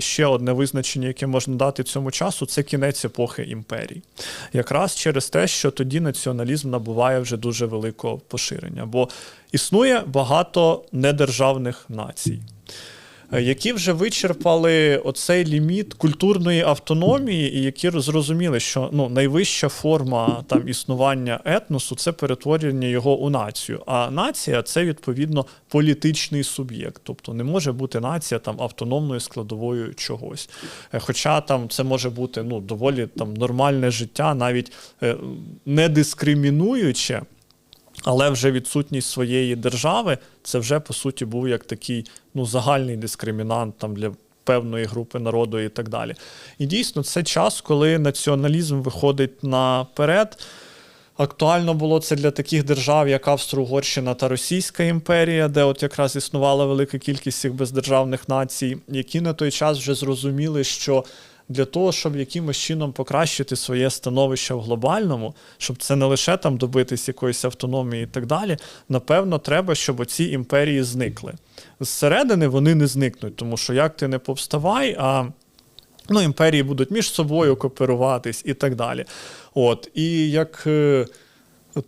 Ще одне визначення, яке можна дати цьому часу, це кінець епохи імперій. Якраз через те, що тоді націоналізм набуває вже дуже великого поширення, бо існує багато недержавних націй. Е, Які вже вичерпали оцей ліміт культурної автономії, і які зрозуміли, що ну найвища форма там існування етносу це перетворення його у націю. А нація це відповідно політичний суб'єкт, тобто не може бути нація там автономною складовою чогось. Е, Хоча там це може бути ну доволі там нормальне життя, навіть е, не дискримінуюче. Але вже відсутність своєї держави це вже по суті був як такий ну, загальний дискримінант там для певної групи народу і так далі. І дійсно, це час, коли націоналізм виходить наперед. Актуально було це для таких держав, як Австро-Угорщина та Російська імперія, де от якраз існувала велика кількість цих бездержавних націй, які на той час вже зрозуміли, що для того, щоб якимось чином покращити своє становище в глобальному, щоб це не лише там добитись якоїсь автономії і так далі, напевно, треба, щоб оці імперії зникли. Зсередини вони не зникнуть, тому що як ти не повставай, а ну, імперії будуть між собою кооперуватись і так далі. От, і як.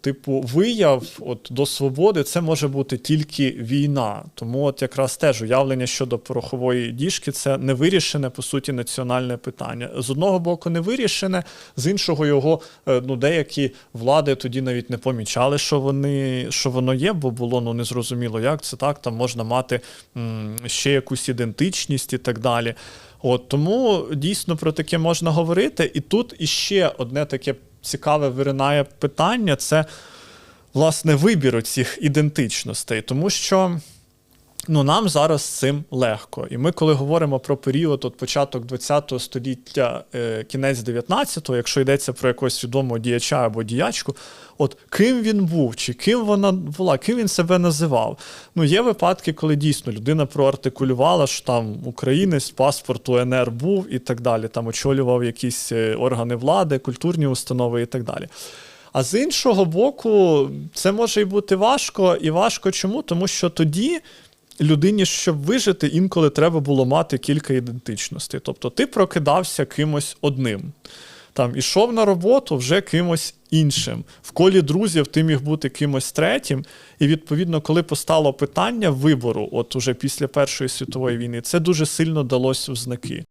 Типу, вияв от, до свободи це може бути тільки війна. Тому от якраз теж уявлення щодо порохової діжки це невирішене, по суті, національне питання. З одного боку, не вирішене, з іншого його е, ну, деякі влади тоді навіть не помічали, що вони що воно є, бо було ну, незрозуміло, як це так. Там можна мати м, ще якусь ідентичність і так далі. От тому дійсно про таке можна говорити. І тут іще одне таке цікаве виринає питання: це власне вибір цих ідентичностей, тому що. Ну, нам зараз цим легко. І ми, коли говоримо про період от початок ХХ століття, е, кінець 19-го, якщо йдеться про якогось відомого діяча або діячку, от ким він був, чи ким вона була, ким він себе називав. Ну, є випадки, коли дійсно людина проартикулювала, що там українець, паспорт УНР був і так далі, там очолював якісь е, органи влади, культурні установи і так далі. А з іншого боку, це може і бути важко. І важко чому? Тому що тоді людині, щоб вижити, інколи треба було мати кілька ідентичностей. Тобто ти прокидався кимось одним. Там ішов на роботу вже кимось іншим. В колі друзів ти міг бути кимось третім. І відповідно, коли постало питання вибору, от уже після Першої світової війни, це дуже сильно далось в знаки.